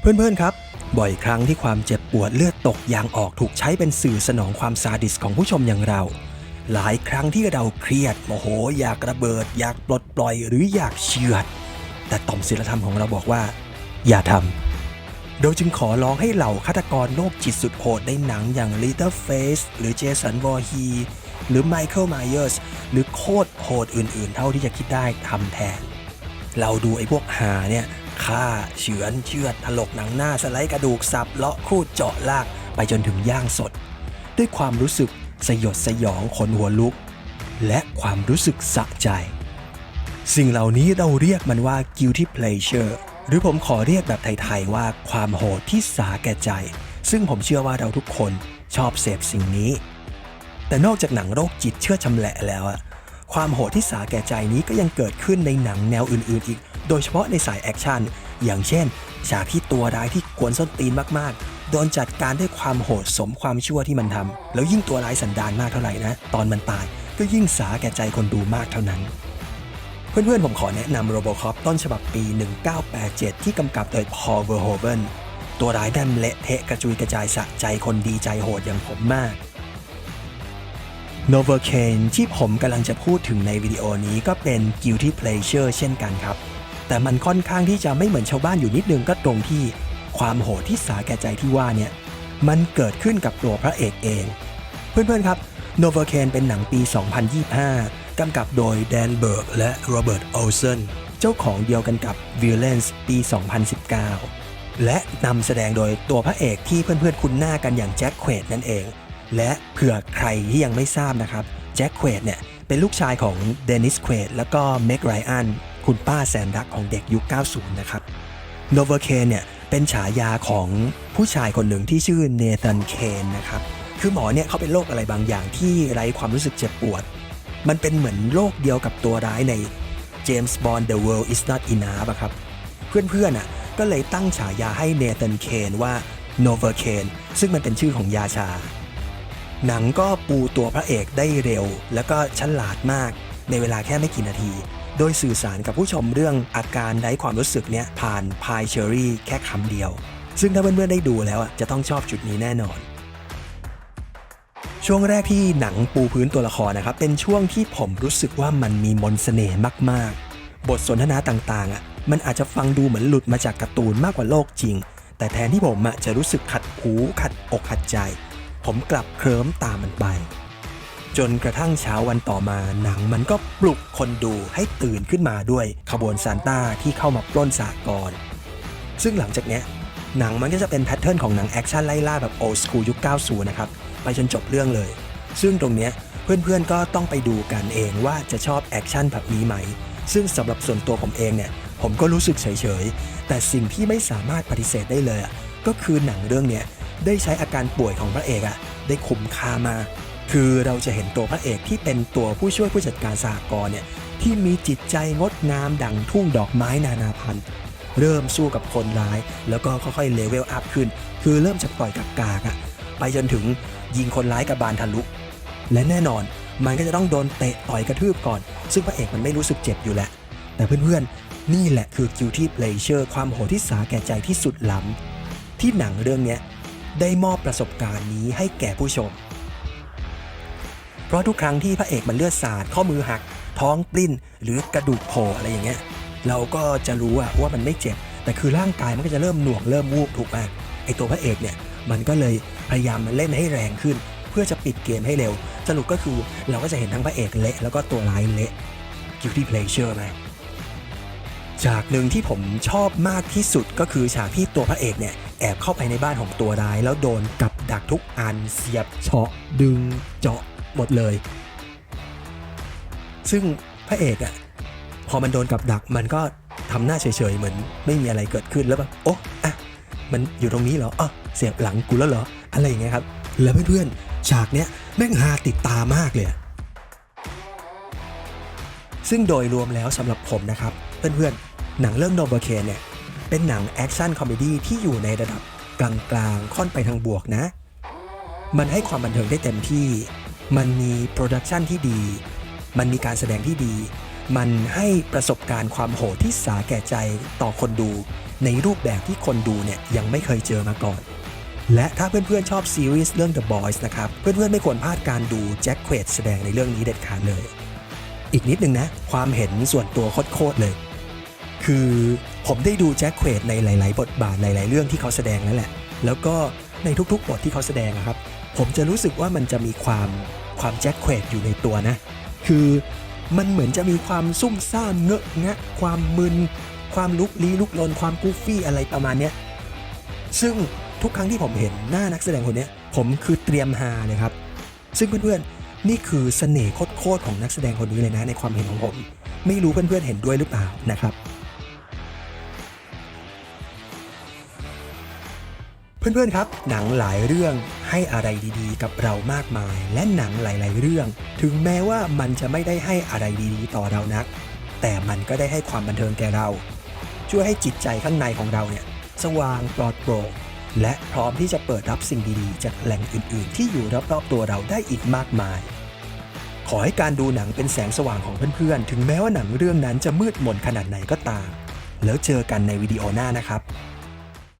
เพื่อนๆครับ บ่อยครั้งที่ความเจ็บปวดเลือดตกยางออกถูกใช้เป็นสื่อสนองความซาดิสของผู้ชมอย่างเรา หลายครั้งที่เราเครียดโมโห อยากระเบิด อยากปลดปล่อยหรืออยากเชือด แต่ต่อมศีลธรรมของเราบอกว่า อย่าทำโดยจึงขอร้องให้เหล่าฆาตกรโรคจิตสุดโหดในหนังอย่าง Little Face หรือเจสันวอร์ฮีหรือ Michael Myers หรือโคตรโหดอื่นๆ เท่าที่จะคิดได้ทำแทน เราดูไอ้พวกหาเนี่ย ฆ่าเฉือนเชือดถลกหนังหน้าสไลด์กระดูกสับเลาะครูดเจาะลากไปจนถึงย่างสด ด้วยความรู้สึกสยดสยองขนหัวลุก และความรู้สึกสะใจ สิ่งเหล่านี้เราเรียกมันว่า guilty pleasure หรือผมขอเรียกแบบไทย ๆ ว่าความโหดที่สาแก่ใจ ซึ่งผมเชื่อว่าเราทุกคนชอบเสพสิ่งนี้ แต่นอกจากหนังโรคจิตเชื่อชำแหละแล้วอะความโหดที่สาแก่ใจนี้ก็ยังเกิดขึ้นในหนังแนวอื่น ๆ อีก โดยเฉพาะในสายแอคชั่น อย่างเช่น ฉากที่ตัวร้ายที่กวนส้นตีนมากๆ โดนจัดการด้วยความโหดสมความชั่วที่มันทำแล้วยิ่งตัวร้ายสันดานมากเท่าไหร่นะ ตอนมันตายก็ยิ่งสาแก่ใจคนดูมากเท่านั้น เพื่อนๆ ผมขอแนะนำ Robocop ต้นฉบับปี 1987 ที่กำกับโดย Paul Verhoeven ตัวร้ายแดมเละเทะกระจุยกระจายสะใจคนดีใจโหดอย่างผมมาก n o v a c a n e ที่ผมกำลังจะพูดถึงในวิดีโอนี้ก็เป็น guilty pleasure เช่นกันครับ แต่มันค่อนข้างที่จะไม่เหมือนชาวบ้านอยู่นิดนึงก็ตรงที่ ความโหดที่สาแก่ใจที่ว่าเนี่ยมันเกิดขึ้นกับตัวพระเอกเอง เพื่อนๆครับ n o v a c a n e เป็นหนังปี 2025 กำกับโดยแดนเบิร์กและโรเบิร์ตโอเซนเจ้าของเดียวกันกับ Violence ปี 2019 และนำแสดงโดยตัวพระเอกที่เพื่อนๆคุ้นหน้ากันอย่างแจ็คเควดนั่นเอง และเผื่อใครที่ยังไม่ทราบนะครับแจ็คเควดเนี่ยเป็นลูกชายของเดนิสเควดแล้วก็เมกไรอัน คุณป้าแสนรักของเด็กยุค 90 นะครับโนเวอร์เคนเนี่ยเป็นฉายาของผู้ชายคนหนึ่งที่ชื่อเนธ a นเคนนะครับคือหมอเนี่ยเขาเป็นโรคอะไรบางอย่างที่ไร้ความรู้สึกเจ็บปวด มันเป็นเหมือนโรคเดียวกับตัวร้ายใน James Bond The World Is Not Enough อะครับ เพื่อนๆอะก็เลยตั้งฉายาให้เนธ a นเคนว่า n o v a c a n e ซึ่งมันเป็นชื่อของยาชา หนังก็ปูตัวพระเอกได้เร็ว แล้วก็ฉลาดมากในเวลาแค่ไม่กี่นาที โดยสื่อสารกับผู้ชมเรื่องอาการไร้ความรู้สึกเนี้ยผ่านพายเชอรี่แค่คำเดียว ซึ่งถ้าเพื่อนๆได้ดูแล้วอะจะต้องชอบจุดนี้แน่นอน ช่วงแรกที่หนังปูพื้นตัวละครนะครับ เป็นช่วงที่ผมรู้สึกว่ามันมีมนต์เสน่ห์มากๆ บทสนทนาต่างๆอะมันอาจจะฟังดูเหมือนหลุดมาจากการ์ตูนมากกว่าโลกจริง แต่แทนที่ผมจะรู้สึกขัดหูขัดอกขัดใจ ผมกลับเคลิ้มตามมันไป จนกระทั่งเช้าวันต่อมาหนังมันก็ปลุกคนดูให้ตื่นขึ้นมาด้วยขบวนซานต้าที่เข้ามาปล้นสากรซึ่งหลังจากเนี้ยหนังมันก็จะเป็นแพทเทิร์นของหนังแอคชั่นไล่ล่าแบบโอส o ูยุค 90 นะครับ ไปจนจบเรื่องเลย ซึ่งตรงเนี้ยเพื่อนๆก็ต้องไปดูกันเองว่าจะชอบแอคชั่นแบบนี้ไหม ซึ่งสำหรับส่วนตัวผมเองเนี่ยผมก็รู้สึกเฉยๆ แต่สิ่งที่ไม่สามารถปฏิเสธได้เลย ก็คือหนังเรื่องเนี้ยได้ใช้อาการป่วยของพระเอกอะได้คุ้มคามา คือเราจะเห็นตัวพระเอกที่เป็นตัวผู้ช่วยผู้จัดการสหกรณ์เนี่ยที่มีจิตใจงดงามดังทุ่งดอกไม้นานาพันธุ์เริ่มสู้กับคนร้าย แล้วก็ค่อยๆเลเวลอัพขึ้น คือเริ่มจากต่อยกับกากอะไปจนถึงยิงคนร้ายกับบานทะลุ และแน่นอนมันก็จะต้องโดนเตะต่อยกระทืบก่อน ซึ่งพระเอกมันไม่รู้สึกเจ็บอยู่แหละ แต่เพื่อนๆ นี่แหละคือ guilty pleasure ความโหดที่สาแก่ใจที่สุดล้ำที่หนังเรื่องนี้ได้มอบประสบการณ์นี้ให้แก่ผู้ชม เพราะทุกครั้งที่พระเอกมันเลือดสาดข้อมือหัก ท้องปลิ้น หรือกระดูกโผล่อะไรอย่างเงี้ยเราก็จะรู้อะว่ามันไม่เจ็บ แต่คือร่างกายมันก็จะเริ่มหน่วงเริ่มวูบถูกไหมไอตัวพระเอกเนี่ยมันก็เลยพยายามมาเล่นให้แรงขึ้น เพื่อจะปิดเกมให้เร็ว สรุปก็คือเราก็จะเห็นทั้งพระเอกเละแล้วก็ตัวร้ายเละ guilty pleasure ไหมฉากหนึ่งที่ผมชอบมากที่สุดก็คือฉากที่ตัวพระเอกเนี่ยแอบเข้าไปในบ้านของตัวร้าย แล้วโดนกับดักทุกอันเสียบเฉาะดึงเจาะ หมดเลย ซึ่งพระเอกอะพอมันโดนกับดักมันก็ทำหน้าเฉยๆเหมือนไม่มีอะไรเกิดขึ้นแล้วแบบโอ้อะมันอยู่ตรงนี้เหรออ๋อเสียบหลังกูแล้วเหรออะไรอย่างเงี้ยครับ แล้วเพื่อนๆฉากเนี้ยแม่งฮาติดตามากเลย ซึ่งโดยรวมแล้วสำหรับผมนะครับ เพื่อนๆ หนังเรื่องโนเบเคนเนี่ย เป็นหนังแอคชั่นคอมเมดี้ที่อยู่ในระดับกลางๆ ค่อนไปทางบวกนะ มันให้ความบันเทิงได้เต็มที่ มันมีโปรดักชันที่ดี มันมีการแสดงที่ดี มันให้ประสบการณ์ความโหดที่สาแก่ใจต่อคนดู ในรูปแบบที่คนดูเนี่ยยังไม่เคยเจอมาก่อน และถ้าเพื่อนๆชอบซีรีส์เรื่อง The Boys นะครับ เพื่อนๆไม่ควรพลาดการดูแจ็คเควดแสดงในเรื่องนี้เด็ดขาดเลย อีกนิดนึงนะ ความเห็นส่วนตัวโคตรเลย คือผมได้ดูแจ็คเควดในหลาย ๆ บทบาทหลาย ๆ เรื่องที่เขาแสดงนั่นแหละ แล้วก็ในทุกๆ บทที่เขาแสดงอะครับ ผมจะรู้สึกว่ามันจะมีความ ความแจ็คเควดอยู่ในตัวนะ คือมันเหมือนจะมีความซุ่มซ่ามเงอะงะ ความมึน ความลุกลี้ลุกลนความกูฟี่อะไรประมาณเนี้ยซึ่งทุกครั้งที่ผมเห็นหน้านักแสดงคนนี้ผมคือเตรียมฮาเลยครับ ซึ่งเพื่อนๆ นี่คือเสน่ห์โคตรๆของนักแสดงคนนี้เลยนะในความเห็นของผม ไม่รู้เพื่อนๆเห็นด้วยหรือเปล่านะครับ เพื่อนๆ ครับ หนังหลายเรื่องให้อะไรดีๆ กับเรามากมาย และหนังหลาย ๆ เรื่อง ถึงแม้ว่ามันจะไม่ได้ให้อะไรดีๆ ต่อเรานัก แต่มันก็ได้ให้ความบันเทิงแก่เรา ช่วยให้จิตใจข้างในของเราเนี่ยสว่างปลอดโปร่งและพร้อมที่จะเปิดรับสิ่งดีๆ จากแหล่งอื่น ๆ ที่อยู่รอบๆตัวเราได้อีกมากมาย ขอให้การดูหนังเป็นแสงสว่างของเพื่อนๆ ถึงแม้ว่าหนังเรื่องนั้นจะมืดมนขนาดไหนก็ตาม แล้วเจอกันในวิดีโอหน้านะครับ